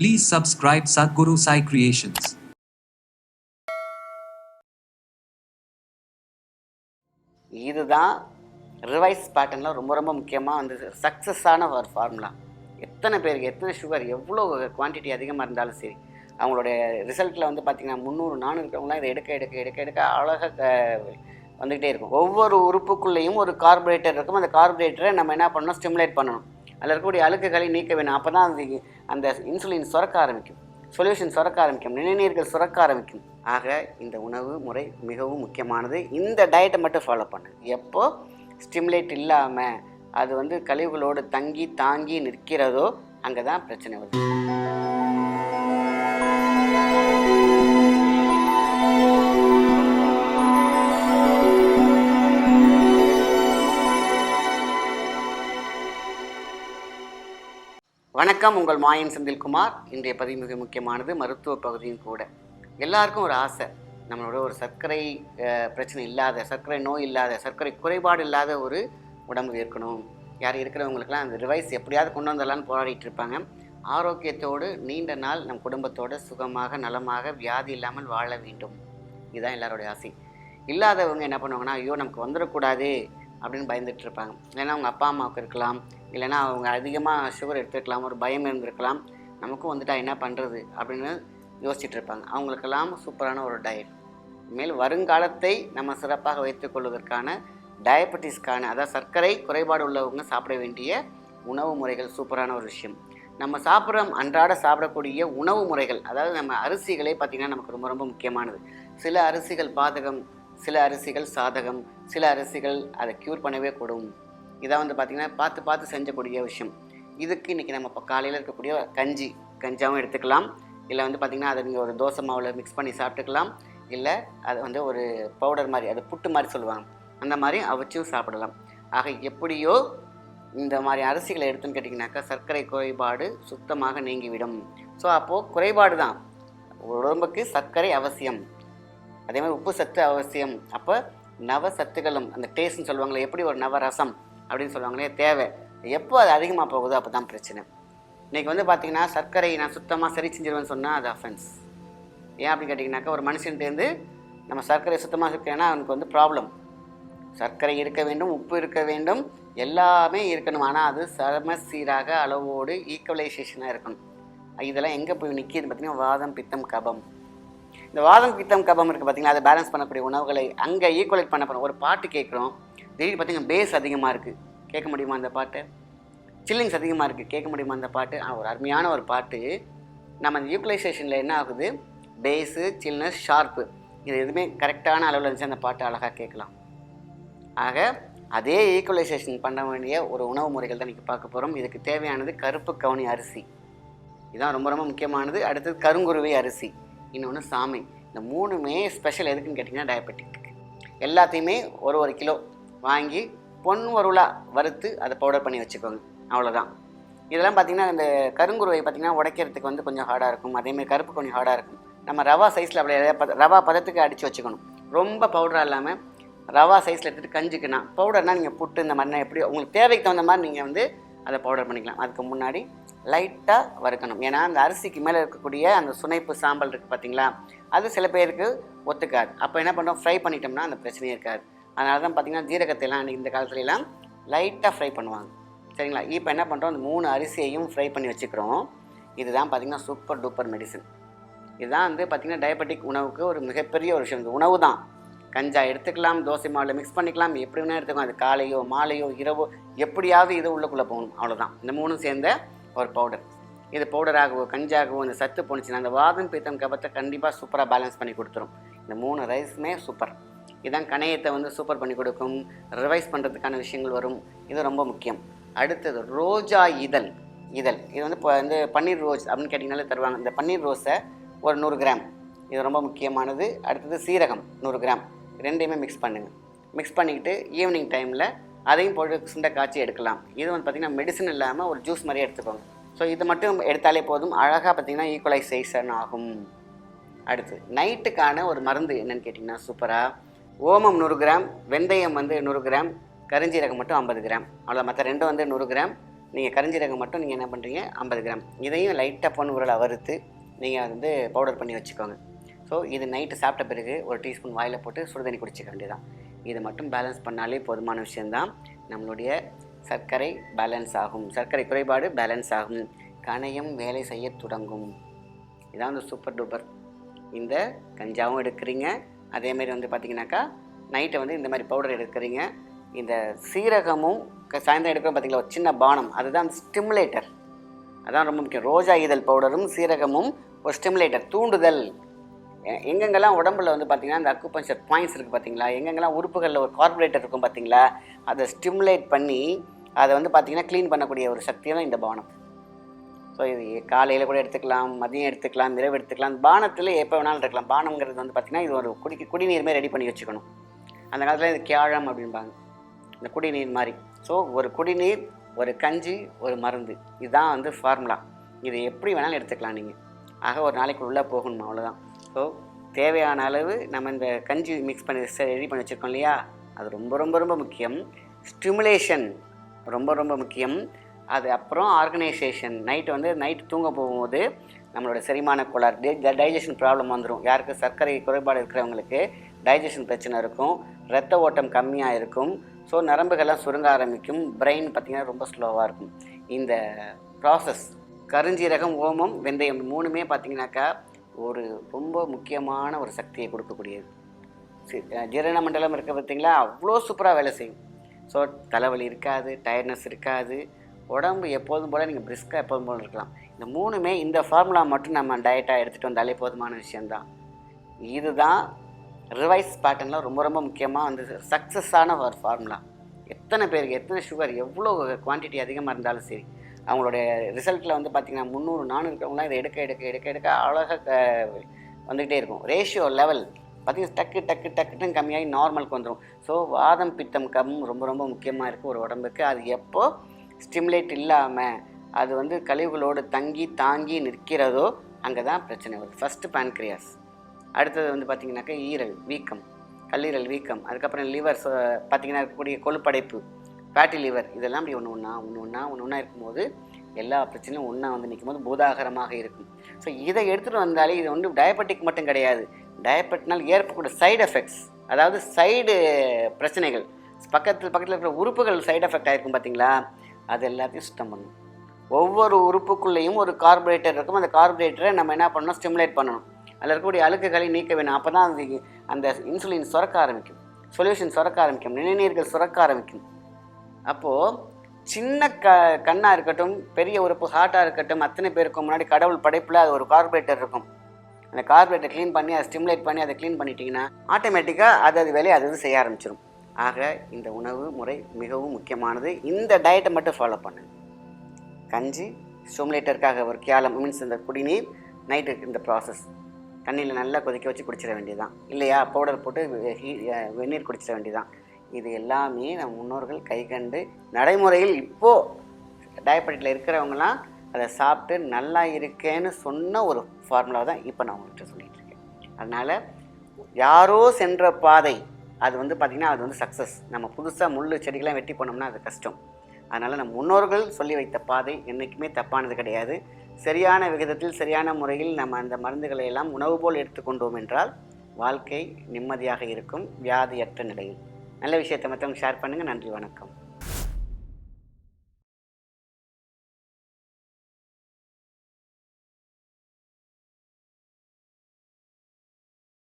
Please subscribe Sadhguru Sai Creations. இதுதான் revise பேட்டர்னில் ரொம்ப ரொம்ப முக்கியமாக வந்து சக்ஸஸான ஒரு ஃபார்முலா எத்தனை பேருக்கு எத்தனை சுகர் எவ்வளோ குவான்டிட்டி அதிகமாக இருந்தாலும் சரி அவங்களுடைய ரிசல்ட்டில் வந்து பார்த்திங்கன்னா முந்நூறு நானூறு இருக்கிறவங்களாம் இதை எடுக்க எடுக்க எடுக்க எடுக்க அழகாக வந்துக்கிட்டே இருக்கும். ஒவ்வொரு உறுப்புக்குள்ளேயும் ஒரு கார்பரேட்டர் இருக்கும். அந்த கார்பரேட்டரை நம்ம என்ன பண்ணணும்? ஸ்டிமுலேட் பண்ணணும். அதில் இருக்கக்கூடிய அழுக்குகளை நீக்க வேணும் அப்போ தான் அந்த அந்த இன்சுலின் சுரக்க ஆரம்பிக்கும். சொல்யூஷன் சுரக்க ஆரம்பிக்கும். நினைநீர்கள் சுரக்க ஆரம்பிக்கும். ஆக இந்த உணவு முறை மிகவும் முக்கியமானது. இந்த டயட்டை மட்டும் ஃபாலோ பண்ணு. எப்போ ஸ்டிமுலேட் இல்லாமல் அது வந்து கழிவுகளோடு தங்கி தாங்கி நிற்கிறதோ அங்கே தான் பிரச்சனை வருது. வணக்கம் உங்கள் மாயன் செந்தில்குமார். இன்றைய பதிவு மிக முக்கியமானது மருத்துவ பகுதியும் கூட. எல்லாருக்கும் ஒரு ஆசை. நம்மளோட ஒரு சர்க்கரை பிரச்சனை இல்லாத சர்க்கரை நோய் இல்லாத சர்க்கரை குறைபாடு இல்லாத ஒரு உடம்பு இருக்கணும் யார் இருக்கிறவங்களுக்குலாம் அந்த ரிவைஸ் எப்படியாவது கொண்டு வந்துடலான்னு போராடிட்டு இருப்பாங்க. ஆரோக்கியத்தோடு நீண்ட நாள் நம் குடும்பத்தோடு சுகமாக நலமாக வியாதி இல்லாமல் வாழ வேண்டும். இதுதான் எல்லாருடைய ஆசை. இல்லாதவங்க என்ன பண்ணுவாங்கன்னா ஐயோ நமக்கு வந்துடக்கூடாது. அப்படின்னு பயந்துட்டு இருப்பாங்க இல்லைன்னா அவங்க அப்பா அம்மாவுக்கு இருக்கலாம். இல்லைன்னா அவங்க அதிகமாக சுகர் எடுத்துருக்கலாம். ஒரு பயம் இருந்திருக்கலாம். நமக்கும் வந்துட்டா என்ன பண்ணுறது அப்படின்னு யோசிச்சுட்டு இருப்பாங்க அவங்களுக்கெல்லாம் சூப்பரான ஒரு டயட் மேல் வருங்காலத்தை நம்ம சிறப்பாக வைத்துக்கொள்வதற்கான டயபெட்டிஸ்க்கான அதாவது சர்க்கரை குறைபாடு உள்ளவங்க சாப்பிட வேண்டிய உணவு முறைகள் சூப்பரான ஒரு விஷயம். நம்ம சாப்பிட்ற அன்றாட சாப்பிடக்கூடிய உணவு முறைகள் அதாவது நம்ம அரிசிகளே பார்த்திங்கன்னா நமக்கு ரொம்ப ரொம்ப முக்கியமானது. சில அரிசிகள் பாதகம் சில அரிசிகள் சாதகம் சில அரிசிகள் அதை க்யூர் பண்ணவே கூடும். இதான் வந்து பார்த்திங்கன்னா பார்த்து பார்த்து செஞ்சக்கூடிய விஷயம். இதுக்கு இன்றைக்கி நம்ம இப்போ காலையில் இருக்கக்கூடிய கஞ்சி கஞ்சாவும் எடுத்துக்கலாம். இல்லை வந்து பார்த்திங்கன்னா அதை நீங்கள் ஒரு தோசை மாவில் மிக்ஸ் பண்ணி சாப்பிட்டுக்கலாம். இல்லை அது வந்து ஒரு பவுடர் மாதிரி அது புட்டு மாதிரி சொல்லுவாங்க. அந்த மாதிரி அவிச்சும் சாப்பிடலாம். ஆக எப்படியோ இந்த மாதிரி அரிசிகளை எடுத்துன்னு கேட்டிங்கனாக்கா சர்க்கரை குறைபாடு சுத்தமாக நீங்கிவிடும். ஸோ அப்போது குறைபாடு தான் உடம்புக்கு சர்க்கரை அவசியம். அதே மாதிரி உப்பு சத்து அவசியம். அப்போ நவ சத்துக்களும் அந்த டேஸ்ட்னு சொல்லுவாங்களே எப்படி ஒரு நவரசம் அப்படின்னு சொல்லுவாங்களே தேவை. எப்போ அது அதிகமாக போகுதோ அப்போ தான் பிரச்சனை. இன்றைக்கி வந்து பார்த்திங்கன்னா சர்க்கரை நான் சுத்தமாக சரி செஞ்சிருவேன்னு சொன்னால் அது அஃபென்ஸ் ஏன் அப்படின்னு கேட்டிங்கனாக்கா ஒரு மனுஷன்ட்டேருந்து நம்ம சர்க்கரை சுத்தமாக இருக்கேன்னா அவனுக்கு வந்து ப்ராப்ளம் சர்க்கரை இருக்க வேண்டும் உப்பு இருக்க வேண்டும் எல்லாமே இருக்கணும். ஆனால் அது சம சீராக அளவோடு ஈக்குவலைசேஷனாக இருக்கணும். இதெல்லாம் எங்கே போய் நிற்கிது பார்த்தீங்கன்னா வாதம் பித்தம் கபம். இந்த வாதம் பித்தம் கபம் இருக்குது பார்த்தீங்களா அதை பேலன்ஸ் பண்ணக்கூடிய உணவுகளை அங்கே ஈக்குவலைட் பண்ண போகிறோம் ஒரு பாட்டு கேட்குறோம். திடீர்னு பார்த்தீங்கன்னா பேஸ் அதிகமாக இருக்குது கேட்க முடியுமா அந்த பாட்டு? சில்லிங்ஸ் அதிகமாக இருக்குது கேட்க முடியுமா அந்த பாட்டு? ஆனால் ஒரு அருமையான ஒரு பாட்டு. நம்ம அந்த ஈக்குவலைசேஷனில் என்ன ஆகுது? பேஸு சில்னஸ் ஷார்ப்பு இது எதுவுமே கரெக்டான அளவில் இருந்துச்சு அந்த பாட்டு அழகாக கேட்கலாம். ஆக அதே ஈக்குவலைசேஷன் பண்ண வேண்டிய ஒரு உணவு முறைகள் தான் இன்றைக்கி பார்க்க போகிறோம் இதுக்கு தேவையானது கருப்பு கவுனி அரிசி. இதுதான் ரொம்ப ரொம்ப முக்கியமானது. அடுத்தது கருங்குருவி அரிசி. இன்னொன்று சாமை. இந்த மூணுமே ஸ்பெஷல் எதுக்குன்னு கேட்டிங்கன்னா டயபெட்டிக் எல்லாத்தையுமே ஒரு ஒரு கிலோ வாங்கி பொன் ஒருளாக வறுத்து அதை பவுடர் பண்ணி வச்சுக்கோங்க. அவ்வளோதான் இதெல்லாம் பார்த்திங்கன்னா இந்த கருங்குருவை பார்த்திங்கன்னா உடைக்கிறதுக்கு வந்து கொஞ்சம் ஹார்டாக இருக்கும். அதேமாதிரி கருப்பு கொஞ்சம் ஹார்டாக இருக்கும். நம்ம ரவா சைஸில் அப்படி ரவா பதத்துக்கு அடித்து வச்சுக்கணும். ரொம்ப பவுடராக இல்லாமல் ரவா சைஸில் எடுத்துகிட்டு கஞ்சிக்குனா பவுடர்னால் நீங்கள் புட்டு இந்த மாதிரினா எப்படி உங்களுக்கு தேவைக்கு தகுந்த மாதிரி நீங்கள் வந்து அதை பவுடர் பண்ணிக்கலாம். அதுக்கு முன்னாடி லைட்டாக வறுக்கணும். ஏன்னா அந்த அரிசிக்கு மேலே இருக்கக்கூடிய அந்த சுனைப்பு சாம்பல் இருக்குது பார்த்தீங்களா அது சில பேருக்கு ஒத்துக்காது. அப்போ என்ன பண்ணுறோம் ஃப்ரை பண்ணிட்டோம்னா அந்த பிரச்சனையே இருக்காது. அதனால தான் பார்த்தீங்கன்னா ஜீரகத்தைலாம் அன்றைக்கி இந்த காலத்துலலாம் லைட்டாக ஃப்ரை பண்ணுவாங்க. சரிங்களா? இப்போ என்ன பண்ணுறோம் அந்த மூணு அரிசியையும் ஃப்ரை பண்ணி வச்சுக்கிறோம். இதுதான் பார்த்திங்கன்னா சூப்பர் டூப்பர் மெடிசன் இதுதான் வந்து பார்த்திங்கன்னா டயபெட்டிக் உணவுக்கு ஒரு மிகப்பெரிய ஒரு விஷயம். இந்த உணவு தான். கஞ்சா எடுத்துக்கலாம் தோசை மாவில் மிக்ஸ் பண்ணிக்கலாம். எப்படி வேணால் எடுத்துக்கலாம். அது காலையோ மாலையோ இரவோ எப்படியாவது இது உள்ளுக்குள்ளே போகணும். அவ்வளோதான் இந்த மூணும் சேர்ந்த ஒரு பவுடர் இது பவுடராகவோ கஞ்சாகவோ இந்த சத்து போணுச்சுன்னா அந்த வாதம் பீத்தம் கபத்தை கண்டிப்பாக சூப்பராக பேலன்ஸ் பண்ணி கொடுத்துரும். இந்த மூணு ரைஸுமே சூப்பர் இதான் கணையத்தை வந்து சூப்பர் பண்ணி கொடுக்கும். ரிவைஸ் பண்ணுறதுக்கான விஷயங்கள் வரும். இது ரொம்ப முக்கியம். அடுத்தது ரோஜா இதழ். இதழ். இது வந்து இப்போ வந்து பன்னீர் ரோஸ் அப்படின்னு கேட்டிங்கனாலே தருவாங்க. இந்த பன்னீர் ரோஸை ஒரு நூறு கிராம். இது ரொம்ப முக்கியமானது. அடுத்தது சீரகம் நூறு கிராம். ரெண்டையுமே மிக்ஸ் பண்ணுங்கள் மிக்ஸ் பண்ணிக்கிட்டு ஈவினிங் டைமில் அதையும் போட்டு சுண்டை காய்ச்சி எடுக்கலாம். இது வந்து பார்த்திங்கன்னா மெடிசன் இல்லாமல் ஒரு ஜூஸ் மாதிரியே எடுத்துக்கோங்க. ஸோ இது மட்டும் எடுத்தாலே போதும். அழகாக பார்த்திங்கன்னா ஈக்குவலைசேஷன் ஆகும். அடுத்து நைட்டுக்கான ஒரு மருந்து என்னன்னு கேட்டிங்கன்னா சூப்பராக ஓமம் நூறு கிராம் வெந்தயம் வந்து நூறு கிராம் கருஞ்சீரகம் மட்டும் ஐம்பது கிராம். அவ்வளோ மற்ற ரெண்டும் வந்து நூறு கிராம். நீங்கள் கருஞ்சீரகம் மட்டும் நீங்கள் என்ன பண்ணுறீங்க ஐம்பது கிராம். இதையும் லைட்டாக பொன் உரலை வறுத்து நீங்கள் வந்து பவுடர் பண்ணி வச்சுக்கோங்க. ஸோ இது நைட்டு சாப்பிட்ட பிறகு ஒரு டீஸ்பூன் வாயில் போட்டு சுடுதண்ணி குடிச்சிக்க வேண்டியதான் இதை மட்டும் பேலன்ஸ் பண்ணாலே போதுமான விஷயந்தான் நம்மளுடைய சர்க்கரை பேலன்ஸ் ஆகும். சர்க்கரை குறைபாடு பேலன்ஸ் ஆகும். கணையம் வேலை செய்ய தொடங்கும். இதான் வந்து சூப்பர் டூப்பர் இந்த கஞ்சாவும் எடுக்கிறீங்க. அதேமாரி வந்து பார்த்தீங்கன்னாக்கா நைட்டை வந்து இந்த மாதிரி பவுடர் எடுக்கிறீங்க. இந்த சீரகமும் சாயந்தரம் எடுக்கிறோம் பார்த்தீங்களா ஒரு சின்ன பானம். அதுதான் ஸ்டிமுலேட்டர் அதான் ரொம்ப முக்கியம். ரோஜா இதழ் பவுடரும் சீரகமும் ஒரு ஸ்டிமுலேட்டர் தூண்டுதல். எங்கெங்கெல்லாம் உடம்புல வந்து பார்த்திங்கன்னா இந்த அக்குபஞ்சர் பாயிண்ட்ஸ் இருக்குது பார்த்தீங்களா எங்கெங்கெல்லாம் உறுப்புகளில் ஒரு கார்பரேட்டர் இருக்கும் பார்த்தீங்களா அதை ஸ்டிமுலேட் பண்ணி அதை வந்து பார்த்தீங்கன்னா க்ளீன் பண்ணக்கூடிய ஒரு சக்தி தான் இந்த பானம். ஸோ இது காலையில் கூட எடுத்துக்கலாம் மதியம் எடுத்துக்கலாம் இரவு எடுத்துக்கலாம். பானத்தில் எப்போ வேணாலும் இருக்கலாம் பானம்ங்கிறது வந்து பார்த்திங்கன்னா இது ஒரு குடி குடிநீர் மாதிரி ரெடி பண்ணி வச்சுக்கணும். அந்த காலத்தில் இது கேழம் அப்படிம்பாங்க. இந்த குடிநீர் மாதிரி. ஸோ ஒரு குடிநீர் ஒரு கஞ்சி ஒரு மருந்து. இதுதான் வந்து ஃபார்முலா இது எப்படி வேணாலும் எடுத்துக்கலாம் நீங்கள் ஆக ஒரு நாளைக்கு உள்ளே போகணும் அவ்வளோதான் ஸோ தேவையான அளவு நம்ம இந்த கஞ்சி மிக்ஸ் பண்ணி ரெடி பண்ணி வச்சுருக்கோம் இல்லையா? அது ரொம்ப ரொம்ப ரொம்ப முக்கியம். ஸ்டிமுலேஷன் ரொம்ப ரொம்ப முக்கியம். அது அப்புறம் ஆர்கனைசேஷன் நைட் வந்து நைட்டு தூங்க போகும்போது நம்மளோட செரிமான கோளாறு டைஜஷன் ப்ராப்ளம் வந்துடும் யாருக்கு சர்க்கரை குறைபாடு இருக்கிறவங்களுக்கு டைஜஷன் பிரச்சனை இருக்கும். ரத்த ஓட்டம் கம்மியாக இருக்கும். ஸோ நரம்புகள்லாம் சுருங்க ஆரம்பிக்கும். பிரெயின் பார்த்திங்கன்னா ரொம்ப ஸ்லோவாக இருக்கும். இந்த ப்ராசஸ் கருஞ்சீரகம் ஓமம் வெந்தயம் மூணுமே பார்த்திங்கனாக்கா ஒரு ரொம்ப முக்கியமான ஒரு சக்தியை கொடுக்கக்கூடியது. ஜீரண மண்டலம் இருக்க பார்த்திங்களா? அவ்வளோ சூப்பராக வேலை செய்யும். ஸோ தலைவலி இருக்காது டயர்ட்னஸ் இருக்காது. உடம்பு எப்போதும் போல் நீங்கள் பிரிஸ்காக எப்போதும் போல் இருக்கலாம். இந்த மூணுமே இந்த ஃபார்முலா மட்டும் நம்ம டயட்டாக எடுத்துகிட்டு வந்தாலே போதுமான விஷயந்தான் இதுதான் ரிவைஸ் பேட்டர்னில் ரொம்ப ரொம்ப முக்கியமாக வந்து சக்ஸஸான ஒரு ஃபார்முலா எத்தனை பேருக்கு எத்தனை சுகர் எவ்வளோ குவான்டிட்டி அதிகமாக இருந்தாலும் சரி அவங்களுடைய ரிசல்ட்டில் வந்து பார்த்திங்கன்னா முந்நூறு நானூறு இருக்கிறவங்களாம் இதை எடுக்க எடுக்க எடுக்க எடுக்க அழகாக வந்துக்கிட்டே இருக்கும். ரேஷியோ லெவல் பார்த்திங்கன்னா டக்கு டக்கு டக்குன்னு கம்மியாகி நார்மலுக்கு வந்துடும் ஸோ வாதம் பித்தம் கம் ரொம்ப ரொம்ப முக்கியமாக இருக்குது ஒரு உடம்புக்கு. அது எப்போ ஸ்டிமுலேட் இல்லாமல் அது வந்து கழிவுகளோடு தங்கி தாங்கி நிற்கிறதோ அங்கே தான் பிரச்சனை வருது. ஃபஸ்ட்டு பான்க்ரியாஸ் அடுத்தது வந்து பார்த்திங்கனாக்கா ஈரல் வீக்கம் கல்லீரல் வீக்கம். அதுக்கப்புறம் லிவர் பார்த்திங்கன்னா இருக்கக்கூடிய கொழுப்படைப்பு ஃபேட்டி லிவர் இதெல்லாம் அப்படி ஒன்று ஒன்றா ஒன்று ஒன்றா ஒன்று ஒன்றா இருக்கும்போது எல்லா பிரச்சனையும் ஒன்றா வந்து நிற்கும் போது பூதாகரமாக இருக்கும். ஸோ இதை எடுத்துகிட்டு வந்தாலே இது வந்து டயபெட்டிக் மட்டும் கிடையாது. டயபெட்னால் ஏற்படக்கூடிய சைடு எஃபெக்ட்ஸ் அதாவது சைடு பிரச்சனைகள் பக்கத்தில் பக்கத்தில் இருக்கிற உறுப்புகள் சைடு எஃபெக்ட் ஆகிருக்கும் பார்த்தீங்களா? அது எல்லாத்தையும் சுத்தம் பண்ணணும். ஒவ்வொரு உறுப்புக்குள்ளேயும் ஒரு கார்பரேட்டர் இருக்கும். அந்த கார்பரேட்டரை நம்ம என்ன பண்ணணும்? ஸ்டிமுலேட் பண்ணணும். அதில் இருக்கக்கூடிய அழுக்குகளை நீக்க வேணும். அப்போ தான் அந்த அந்த இன்சுலின் சுரக்க ஆரம்பிக்கும். சொல்யூஷன் சுரக்க ஆரம்பிக்கும். நிணநீர்கள் சுரக்க ஆரம்பிக்கும். அப்போது சின்ன க கண்ணாக இருக்கட்டும் பெரிய உறுப்பு ஹார்ட்டாக இருக்கட்டும் அத்தனை பேருக்கு முன்னாடி கடவுள் படைப்பில் அது ஒரு கார்பரேட்டர் இருக்கும். அந்த கார்பரேட்டை க்ளீன் பண்ணி அதை ஸ்டிமுலேட் பண்ணி அதை க்ளீன் பண்ணிட்டீங்கன்னா ஆட்டோமேட்டிக்காக அது அது வேலையை அது செய்ய ஆரம்பிச்சிடும் ஆக இந்த உணவு முறை மிகவும் முக்கியமானது. இந்த டயட்டை மட்டும் ஃபாலோ பண்ணுங்க. கஞ்சி ஸ்டிமுலேட்டருக்காக ஒரு கேலம் மீன்ஸ் இந்த குடிநீர் நைட்டு இந்த ப்ராசஸ் தண்ணியில் நல்லா கொதிக்க வச்சு குடிச்சிட வேண்டியதுதான். இல்லையா? பவுடர் போட்டு வெ- ஹீ- வெந்நீர் குடிச்சிட வேண்டியதுதான். இது எல்லாமே நம் முன்னோர்கள் கை கண்டு நடைமுறையில் இப்போது டயபெட்டிக்கில் இருக்கிறவங்களாம் அதை சாப்பிட்டு நல்லா இருக்கேன்னு சொன்ன ஒரு ஃபார்முலா தான் இப்போ நான் உங்கள்கிட்ட சொல்லிகிட்டு இருக்கேன். அதனால் யாரோ சென்ற பாதை அது வந்து பார்த்திங்கன்னா அது வந்து சக்ஸஸ் நம்ம புதுசாக முள் செடிகள்லாம் வெட்டி போனோம்னா அது கஷ்டம். அதனால் நம்ம முன்னோர்கள் சொல்லி வைத்த பாதை என்றைக்குமே தப்பானது கிடையாது. சரியான விகிதத்தில் சரியான முறையில் நம்ம அந்த மருந்துகளை எல்லாம் உணவு போல் எடுத்துக்கொண்டோம் என்றால் வாழ்க்கை நிம்மதியாக இருக்கும் வியாதியற்ற நிலையில். நல்ல விஷயத்தை மற்றவங்க ஷேர் பண்ணுங்கள் நன்றி வணக்கம்.